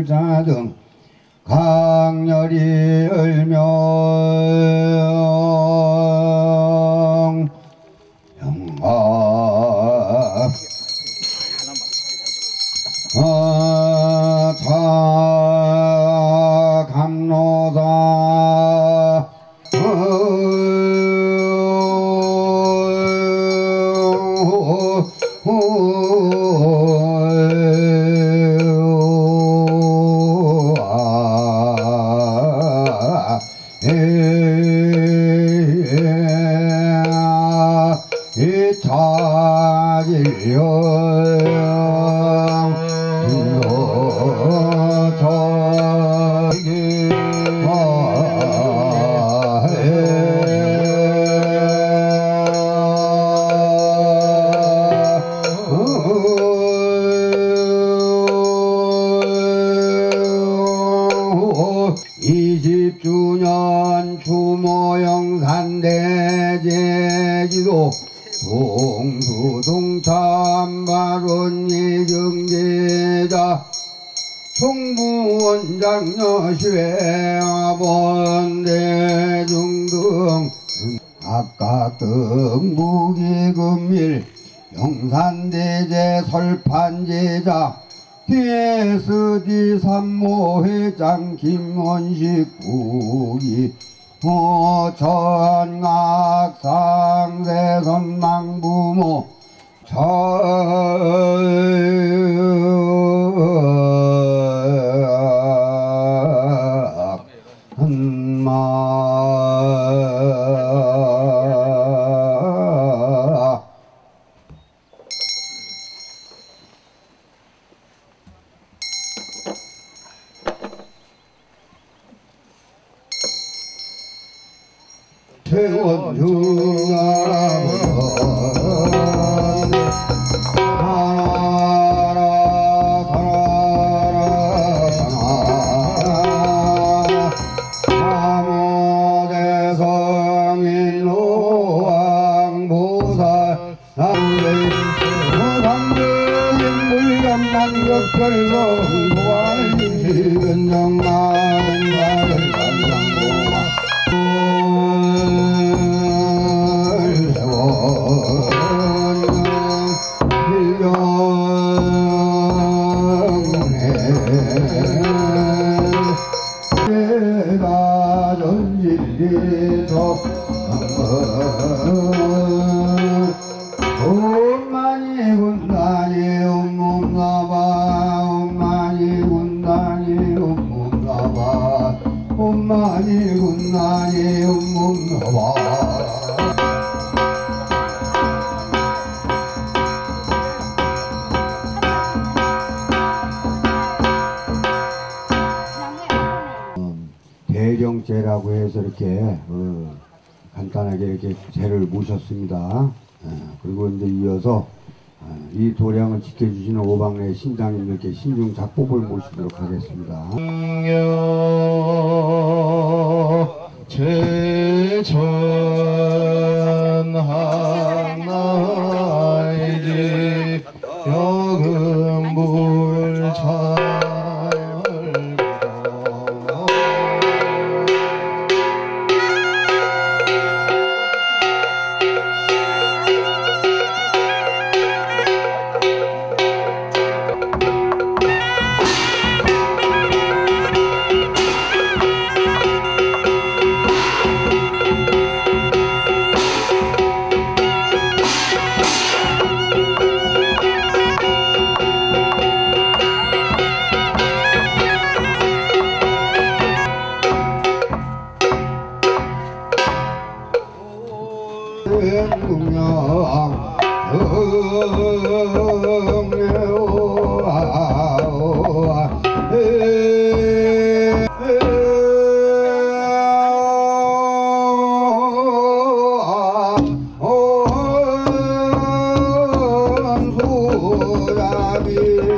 불자 등 강렬히 을 your 김원식 부기 호천각상 대선망부모 적 대령제라고 해서 이렇게 어, 간단하게 이렇게 제를 모셨습니다. 예, 그리고 이제 이어서 어, 이 도량을 지켜주시는 오방내 신장님들께 신중 작법을 모시도록 하겠습니다. 해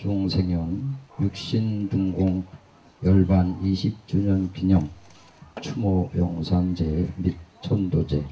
화중생연 육신등공 열반 20주년 기념 추모 영산제 및 천도제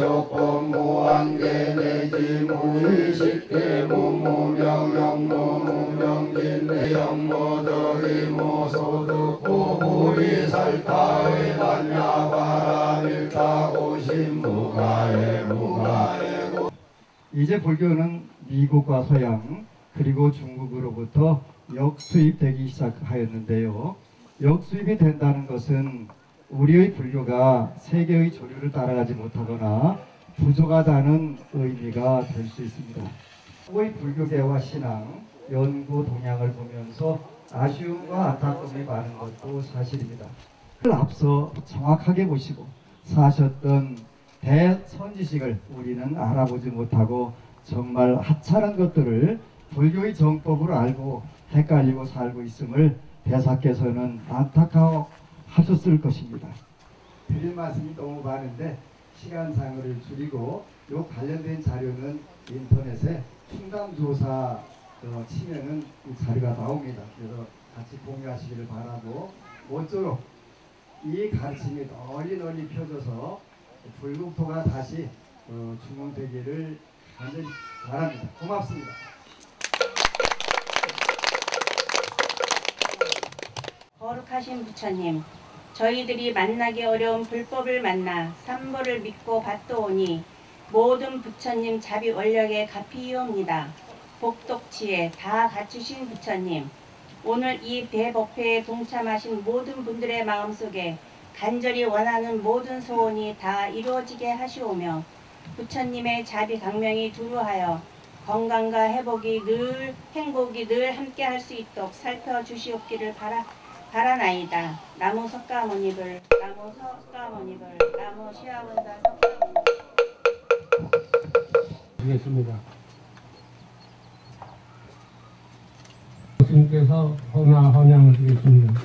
무한계 내지 무의식계 무무명영무무명진 내 영무더기 무소 이제 불교는 미국과 서양 그리고 중국으로부터 역수입되기 시작하였는데요. 역수입이 된다는 것은 우리의 불교가 세계의 조류를 따라가지 못하거나 부족하다는 의미가 될 수 있습니다. 우리 불교계와 신앙, 연구 동향을 보면서 아쉬움과 안타까움이 많은 것도 사실입니다. 앞서 정확하게 보시고 사셨던 대선지식을 우리는 알아보지 못하고 정말 하찮은 것들을 불교의 정법으로 알고 헷갈리고 살고 있음을 대사께서는 안타까워 하셨을 것입니다. 드릴 말씀이 너무 많은데 시간상을 줄이고 요 관련된 자료는 인터넷에 충담조사 어, 치면은 이 자료가 나옵니다. 그래서 같이 공유하시기를 바라고 모쪼록 이 가르침이 널리 널리 펴져서 불국토가 다시 어, 중흥되기를 간절히 바랍니다. 고맙습니다. 거룩하신 부처님, 저희들이 만나기 어려운 불법을 만나 삼보를 믿고 받도오니 모든 부처님 자비 원력에 갚이옵니다. 복독치에 다 갖추신 부처님, 오늘 이 대법회에 동참하신 모든 분들의 마음속에 간절히 원하는 모든 소원이 다 이루어지게 하시오며 부처님의 자비 강명이 두루하여 건강과 회복이 늘 행복이 늘 함께 할 수 있도록 살펴주시옵기를 바라 바라나이다. 나무 석가모니불, 나무 석가모니불, 나무 시아원사 석가모니불. 드리겠습니다. 스님께서 헌화 헌양을 드리겠습니다.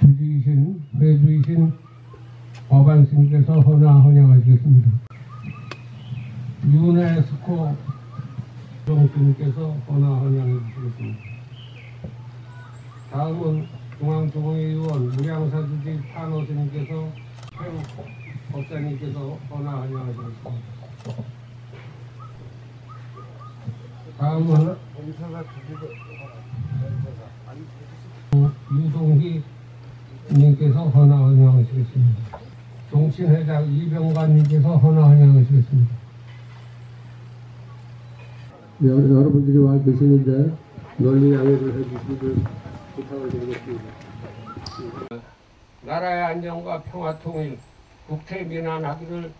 주지이신 회주이신 법안 스님께서 헌화 헌양하시겠습니다. 유네스코 정스님께서 헌화 헌양해 주시겠습니다. 다음은 중앙조공의원 무량사주지 판호 스님께서 최우 법사님께서 헌화 헌양하시겠습니다. 다음은 유동희 님께서 헌화 헌양하시겠습니다. 종친회장 이병관 님께서 헌화 헌양하시겠습니다. 여, 여러분들이 와 계시는데 널리 양해를 해주시기를 부탁을 드리겠습니다. 나라의 안정과 평화 통일, 국태 민안하기를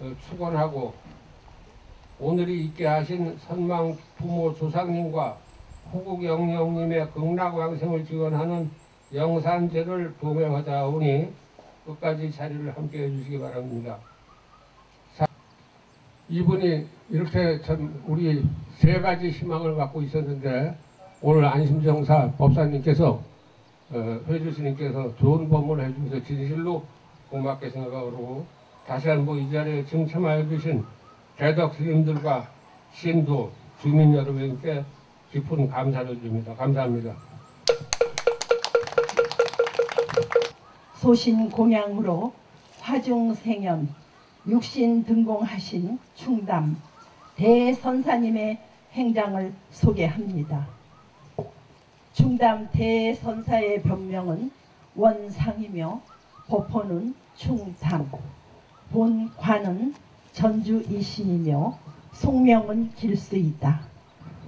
어, 축원하고 오늘이 있게 하신 선망 부모 조상님과 호국 영령님의 극락왕생을 지원하는 영산제를 동행하다 오니 끝까지 자리를 함께 해주시기 바랍니다. 사- 이분이 이렇게 참 우리 세 가지 희망을 갖고 있었는데 오늘 안심정사 법사님께서 어, 회주스님께서 좋은 법문을 해주셔서 진실로 고맙게 생각하고 다시 한번 이 자리에 증참하여 주신 대덕 스님들과 신도 주민 여러분께 깊은 감사를 드립니다. 감사합니다. 소신 공양으로 화중생연 육신 등공하신 충담 대선사님의 행장을 소개합니다. 충담 대선사의 변명은 원상이며 법호는 충담 본관은 전주 이신이며 속명은 길수이다.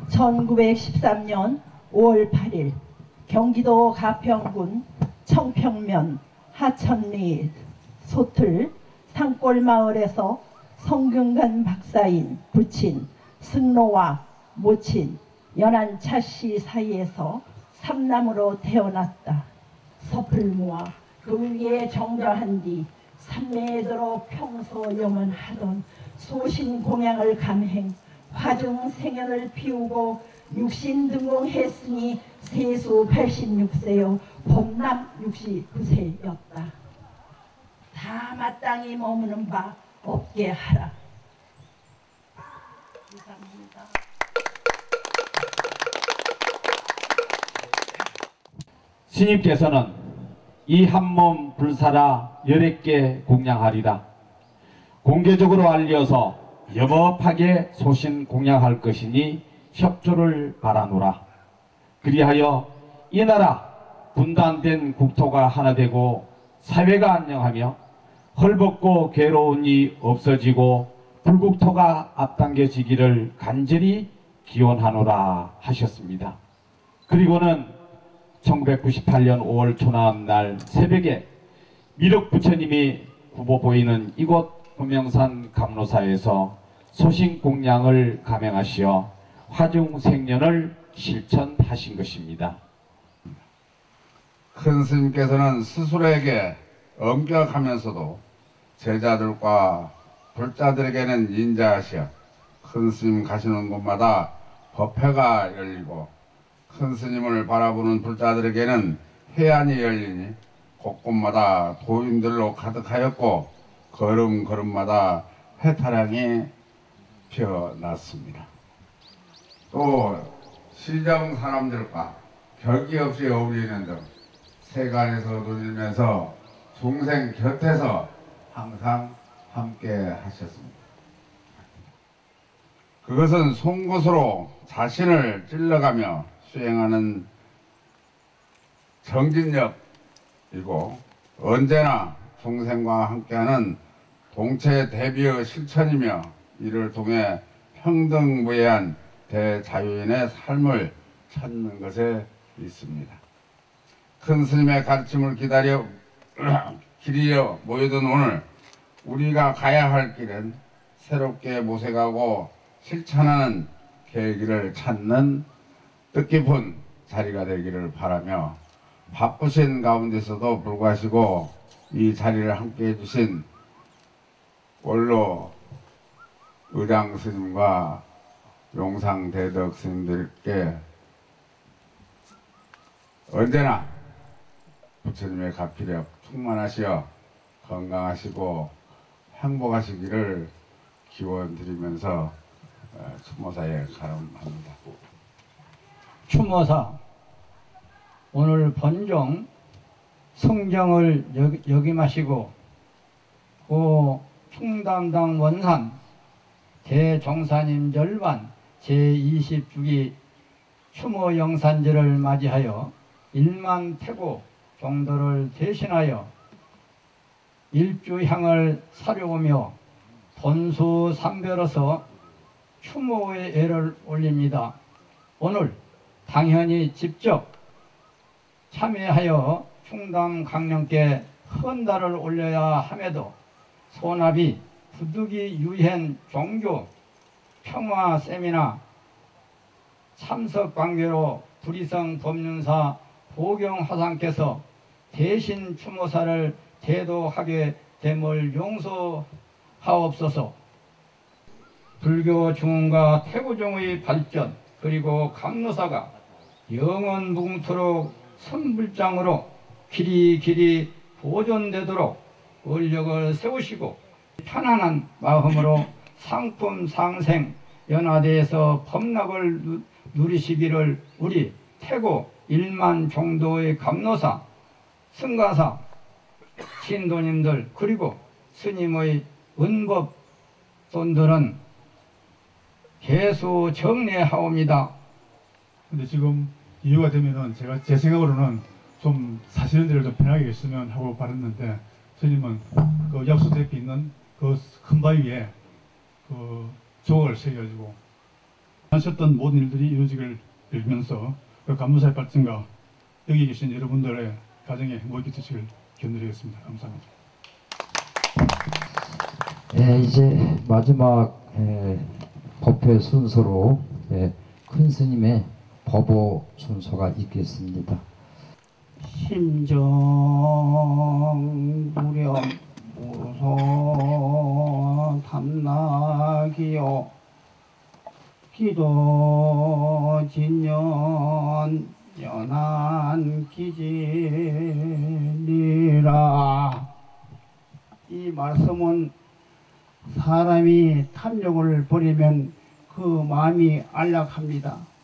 1913년 5월 8일 경기도 가평군 청평면 하천리 소틀 산골마을에서 성균관 박사인 부친 승로와 모친 연안차씨 사이에서 삼남으로 태어났다. 섭을 모아 그 위에 정저한 뒤 들어 평소 염원하던 소신 공양을 감행 화중 생연을 피우고 육신 등공했으니 세수 86세요 범남 69세였다. 다 마땅히 머무는 바 없게 하라. 이상입니다. 스님께서는 이 한 몸 불사라 열애께 공양하리라. 공개적으로 알려서 여법하게 소신 공양할 것이니 협조를 바라노라. 그리하여 이 나라 분단된 국토가 하나 되고 사회가 안녕하며 헐벗고 괴로움이 없어지고 불국토가 앞당겨지기를 간절히 기원하노라 하셨습니다. 그리고는 1998년 5월 초나음 날 새벽에 미륵 부처님이 굽어 보이는 이곳 금명산 감로사에서 소신 공양을 감행하시어 화중 생년을 실천하신 것입니다. 큰 스님께서는 스스로에게 엄격하면서도 제자들과 불자들에게는 인자하시어 큰 스님 가시는 곳마다 법회가 열리고 큰 스님을 바라보는 불자들에게는 해안이 열리니 곳곳마다 도인들로 가득하였고 걸음걸음마다 해타량이 피어났습니다. 또 시정 사람들과 격이 없이 어울리는 등 세간에서 누리면서 중생 곁에서 항상 함께 하셨습니다. 그것은 송곳으로 자신을 찔러가며 수행하는 정진력이고 언제나 중생과 함께하는 동체 대비의 실천이며 이를 통해 평등무해한 대자유인의 삶을 찾는 것에 있습니다. 큰 스님의 가르침을 기다려 기리려 모여든 오늘 우리가 가야 할 길은 새롭게 모색하고 실천하는 계기를 찾는 뜻깊은 자리가 되기를 바라며 바쁘신 가운데서도 불구하시고 이 자리를 함께 해주신 원로 의장 스님과 용상 대덕 스님들께 언제나 부처님의 가피력 충만하시어 건강하시고 행복하시기를 기원 드리면서 어, 추모사에 가름합니다. 추모사 오늘 번종 성정을 여- 역임하시고 고 충담당 원산 대종사님 절반 제20주기 추모 영산제를 맞이하여 일만 태고 종도를 대신하여 일주향을 사려오며 본수 삼별어서 추모의 애를 올립니다. 오늘 당연히 직접 참여하여 충남 강령께 헌달을 올려야 함에도 소납이 부득이 유hen 종교 평화 세미나 참석 관계로 부리성 법륜사 보경 화상께서 대신 추모사를 대도하게 됨을 용서하옵소서. 불교 중흥과 태고종의 발전 그리고 감로사가 영원 무궁토록 선불장으로 길이 길이 보존되도록 원력을 세우시고 편안한 마음으로 상품 상생 연화대에서 법락을 누- 누리시기를 우리 태고 일만 정도의 감로사 승가사 신도님들 그리고 스님의 은법 손들은 개수 정례하옵니다. 근데 지금 이유가 되면은 제가 제 생각으로는 좀 사시는 대로 좀 편하게 했으면 하고 바랐는데 스님은 그 약수 대피 있는 그 큰 바위 위에 그 조각을 새겨가지고 하셨던 모든 일들이 이루어지기를 빌면서 그 감사의 발전과 여기 계신 여러분들의 가정에 행복이 되시길 견드리겠습니다. 감사합니다. 예, 이제 마지막 예, 법회 순서로 예, 큰 스님의 법오 순서가 있겠습니다. 심정 무렴 무소 탐나기요 기도 진년 연한 기질이라 이 말씀은 사람이 탐욕을 버리면 그 마음이 안락합니다.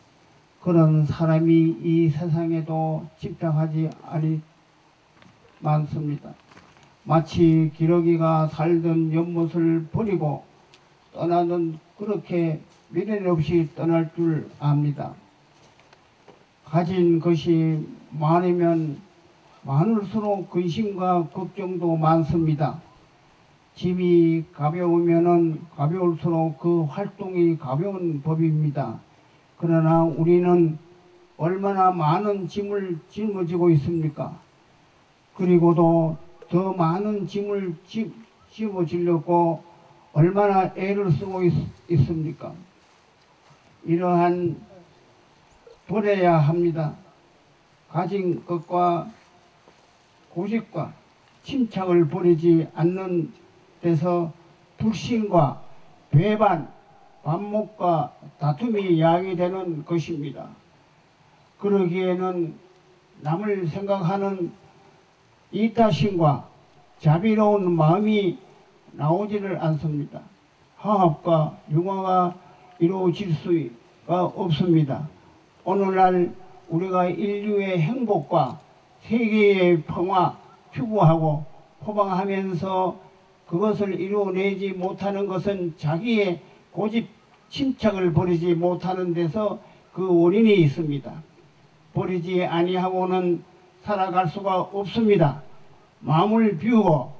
그런 사람이 이 세상에도 집착하지 않이 많습니다. 마치 기러기가 살던 연못을 버리고 떠나는 그렇게 미련 없이 떠날 줄 압니다. 가진 것이 많으면 많을수록 근심과 걱정도 많습니다. 짐이 가벼우면은 가벼울수록 그 활동이 가벼운 법입니다. 그러나 우리는 얼마나 많은 짐을 짊어지고 있습니까? 그리고도 더 많은 짐을 지- 짊어지려고 얼마나 애를 쓰고 있, 있습니까? 이러한 버려야 합니다. 가진 것과 고집과 침착을 버리지 않는 데서 불신과 배반, 반목과 다툼이 야기되는 것입니다. 그러기에는 남을 생각하는 이타심과 자비로운 마음이 나오지를 않습니다. 화합과 융화가 이루어질 수가 없습니다. 오늘날 우리가 인류의 행복과 세계의 평화 추구하고 포방하면서 그것을 이루어내지 못하는 것은 자기의 고집 침착을 버리지 못하는 데서 그 원인이 있습니다. 버리지 아니하고는 살아갈 수가 없습니다. 마음을 비우고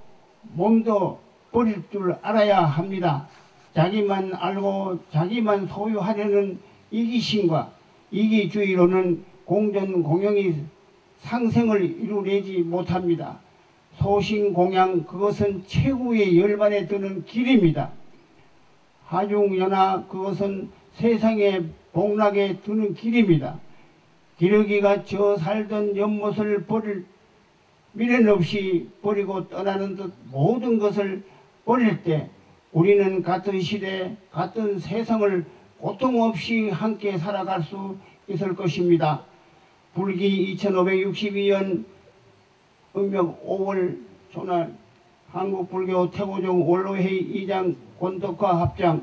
몸도 버릴 줄 알아야 합니다. 자기만 알고 자기만 소유하려는 이기심과 이기주의로는 공전 공영이 상생을 이루내지 못합니다. 소신 공양 그것은 최후의 열반에 드는 길입니다. 하중연화 그것은 세상의 복락에 드는 길입니다. 기러기가 저 살던 연못을 버릴 미련 없이 버리고 떠나는 듯 모든 것을 버릴 때 우리는 같은 시대, 같은 세상을 고통 없이 함께 살아갈 수 있을 것입니다. 불기 2562년 음력 5월 초날 한국불교 태고종 원로회의 2장 권덕화 합장